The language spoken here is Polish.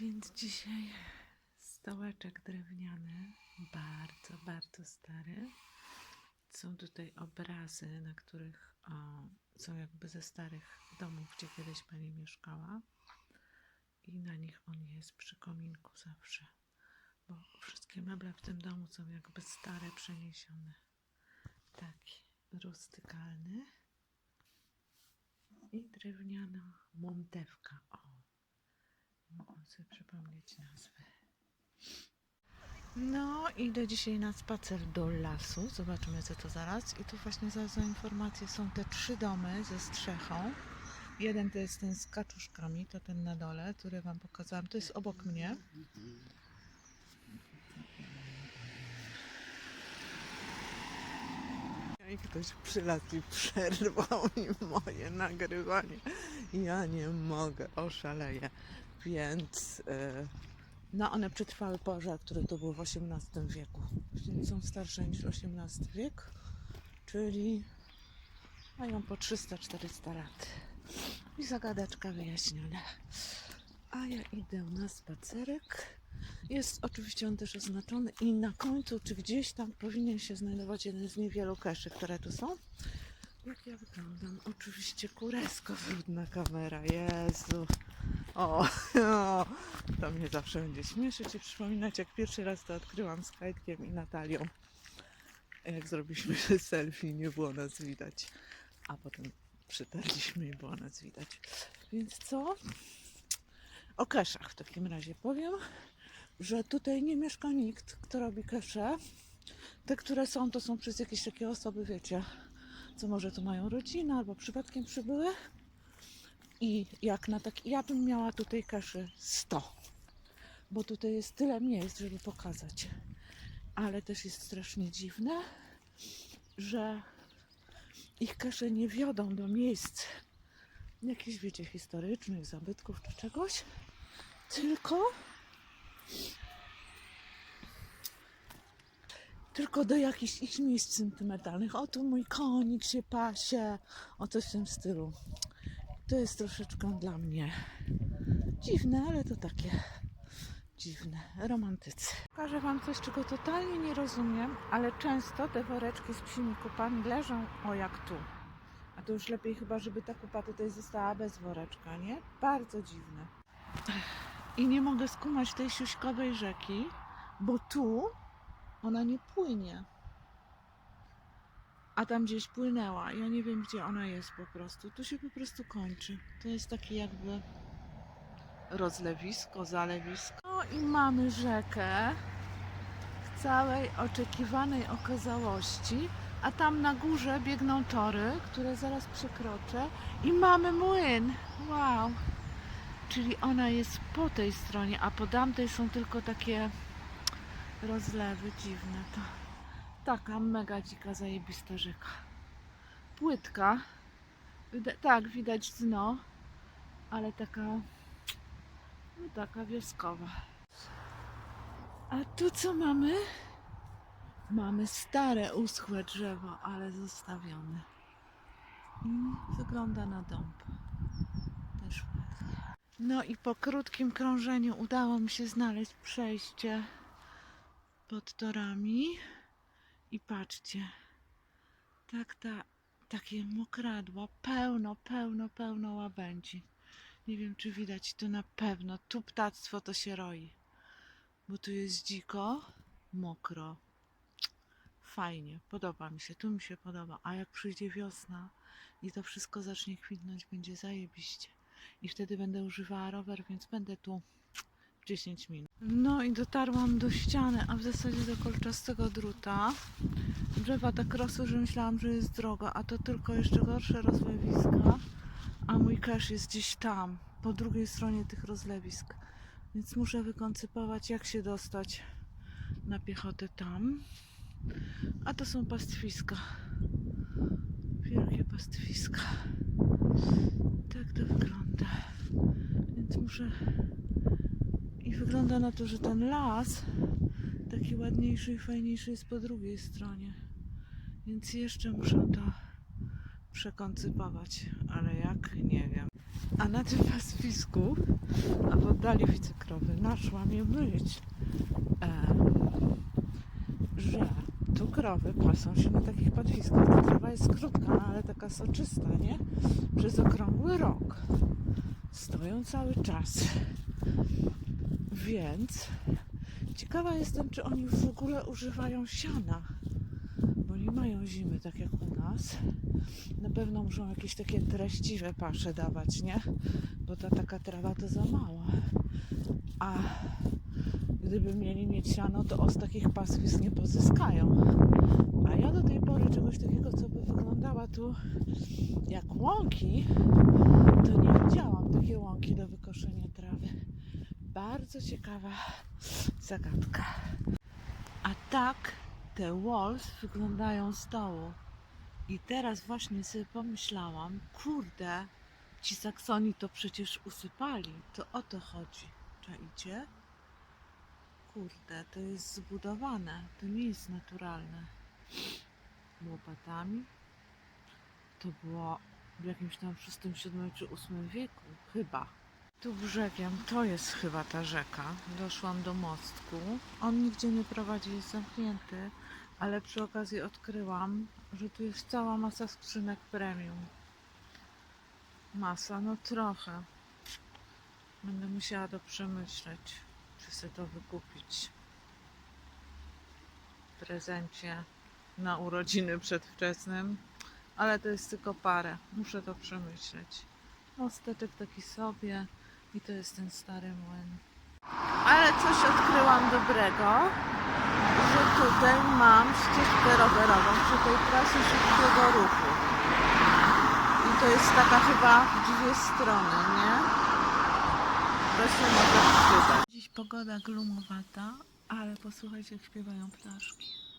Więc dzisiaj stołeczek drewniany, bardzo, bardzo stary. Są tutaj obrazy, na których o, są jakby ze starych domów, gdzie kiedyś pani mieszkała. I na nich on jest przy kominku zawsze. Bo wszystkie meble w tym domu są jakby stare, przeniesione. Taki rustykalny. I drewniana montewka. O, sobie przypomnieć nazwę. No, idę dzisiaj na spacer do lasu. Zobaczymy, co to zaraz. I tu właśnie za, za informację są te trzy domy ze strzechą. Jeden to jest ten z kaczuszkami, to ten na dole, który Wam pokazałam. To jest obok mnie. I ktoś przylazł i przerwał mi moje nagrywanie. Ja nie mogę, oszaleję. Więc e, no one przetrwały pożar, który to był w XVIII wieku. Są starsze niż XVIII wiek, czyli mają po 300-400 lat. I zagadeczka wyjaśniona. A ja idę na spacerek. Jest oczywiście on też oznaczony i na końcu, czy gdzieś tam powinien się znajdować jeden z niewielu keszy, które tu są. Jak ja wyglądam? Oczywiście kuresko brudna kamera, Jezu. O, o, to mnie zawsze będzie śmieszyć i przypominać, jak pierwszy raz to odkryłam z Kajtkiem i Natalią. Jak zrobiliśmy selfie, nie było nas widać. A potem przytarliśmy i było nas widać. Więc co? O keszach w takim razie powiem, że tutaj nie mieszka nikt, kto robi kesze. Te, które są, to są przez jakieś takie osoby, wiecie, co może tu mają rodzinę albo przypadkiem przybyły. I jak na tak, ja bym miała tutaj kaszy 100, bo tutaj jest tyle miejsc, żeby pokazać. Ale też jest strasznie dziwne, że ich kasze nie wiodą do miejsc jakichś, wiecie, historycznych, zabytków czy czegoś, tylko tylko do jakichś ich miejsc sentymentalnych. O, tu mój konik się pasie, o coś w tym stylu. To jest troszeczkę dla mnie dziwne, ale to takie dziwne, romantycy. Pokażę Wam coś, czego totalnie nie rozumiem, ale często te woreczki z psimi kupami leżą o jak tu. A to już lepiej chyba, żeby ta kupa tutaj została bez woreczka, nie? Bardzo dziwne. I nie mogę skumać tej siuśkowej rzeki, bo tu ona nie płynie. A tam gdzieś płynęła. Ja nie wiem, gdzie ona jest po prostu. Tu się po prostu kończy. To jest takie jakby rozlewisko, zalewisko. No i mamy rzekę w całej oczekiwanej okazałości. A tam na górze biegną tory, które zaraz przekroczę. I mamy młyn. Wow. Czyli ona jest po tej stronie, a po tamtej są tylko takie rozlewy dziwne. To taka mega dzika, zajebista rzeka. Płytka. Wida- tak, widać dno, ale taka, no taka wioskowa. A tu co mamy? Mamy stare, uschłe drzewo, ale zostawione. Wygląda na dąb. Też ładnie. No i po krótkim krążeniu udało mi się znaleźć przejście pod torami. I patrzcie, tak ta, takie mokradła, pełno, pełno, pełno łabędzi. Nie wiem, czy widać to na pewno. Tu ptactwo to się roi, bo tu jest dziko, mokro. Fajnie, podoba mi się, tu mi się podoba. A jak przyjdzie wiosna i to wszystko zacznie kwitnąć, będzie zajebiście. I wtedy będę używała rower, więc będę tu 10 minut. No i dotarłam do ściany, a w zasadzie do kolczastego druta. Drzewa tak rosły, że myślałam, że jest droga, a to tylko jeszcze gorsze rozlewiska. A mój cache jest gdzieś tam, po drugiej stronie tych rozlewisk. Więc muszę wykoncypować, jak się dostać na piechotę tam. A to są pastwiska. Wielkie pastwiska. Tak to wygląda. Więc muszę i wygląda na to, że ten las taki ładniejszy i fajniejszy jest po drugiej stronie. Więc jeszcze muszę to przekoncypować, ale jak? Nie wiem. A na tym pastwisku, a w oddali widzę krowy, naszłam je myć. E, że tu krowy pasą się na takich pastwiskach. Ta trawa jest krótka, ale taka soczysta, nie? Przez okrągły rok. Stoją cały czas. Więc ciekawa jestem, czy oni w ogóle używają siana. Bo nie mają zimy, tak jak u nas. Na pewno muszą jakieś takie treściwe pasze dawać, nie? Bo ta taka trawa to za mała. A gdyby mieli mieć siano, to os takich pastwisk nie pozyskają. A ja do tej pory czegoś takiego, co by wyglądała tu jak łąki, to nie widziałam takie łąki do wykoszenia. Bardzo ciekawa zagadka. A tak te walls wyglądają z dołu. I teraz właśnie sobie pomyślałam, kurde, ci Saksoni to przecież usypali. To o to chodzi. Czaicie? Kurde, to jest zbudowane. To nie jest naturalne. Łopatami. To było w jakimś tam VI, VII czy VIII wieku. Chyba. Tu brzegiem to jest chyba ta rzeka. Doszłam do mostku. On nigdzie nie prowadzi, jest zamknięty. Ale przy okazji odkryłam, że tu jest cała masa skrzynek premium. Masa, no trochę. Będę musiała to przemyśleć, czy sobie to wykupić w prezencie na urodziny przedwczesnym. Ale to jest tylko parę. Muszę to przemyśleć. Mosteczek taki sobie i to jest ten stary młyn. Ale coś odkryłam dobrego że tutaj mam ścieżkę rowerową przy tej trasie szybkiego ruchu. I to jest taka chyba w dwie strony, nie? To się może przydać. Dziś pogoda glumowata, ale posłuchajcie jak śpiewają ptaszki.